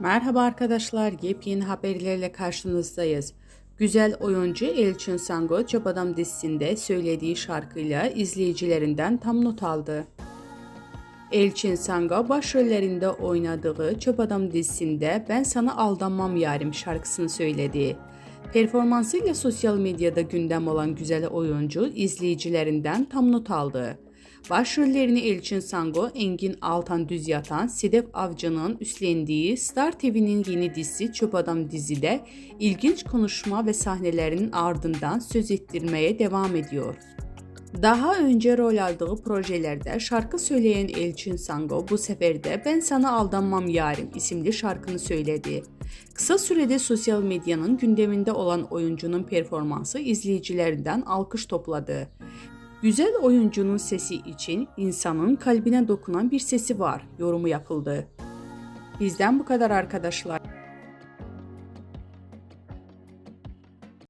Merhaba arkadaşlar, yepyeni haberlerle karşınızdayız. Güzel oyuncu Elçin Sango Çöp Adam dizisinde söylediği şarkıyla izleyicilerinden tam not aldı. Elçin Sango başrollerinde oynadığı Çöp Adam dizisinde Ben Sana Aldanmam Yarim şarkısını söyledi. Performansıyla sosyal medyada gündem olan güzel oyuncu izleyicilerinden tam not aldı. Başrollerini Elçin Sango, Engin Altan Düz Yatan, Sedef Avcı'nın üstlendiği Star TV'nin yeni dizisi Çöp Adam dizide ilginç konuşma ve sahnelerinin ardından söz ettirmeye devam ediyor. Daha önce rol aldığı projelerde şarkı söyleyen Elçin Sango bu sefer de Ben Sana Aldanmam Yarim isimli şarkını söyledi. Kısa sürede sosyal medyanın gündeminde olan oyuncunun performansı izleyicilerinden alkış topladı. Güzel oyuncunun sesi için insanın kalbine dokunan bir sesi var yorumu yapıldı. Bizden bu kadar arkadaşlar.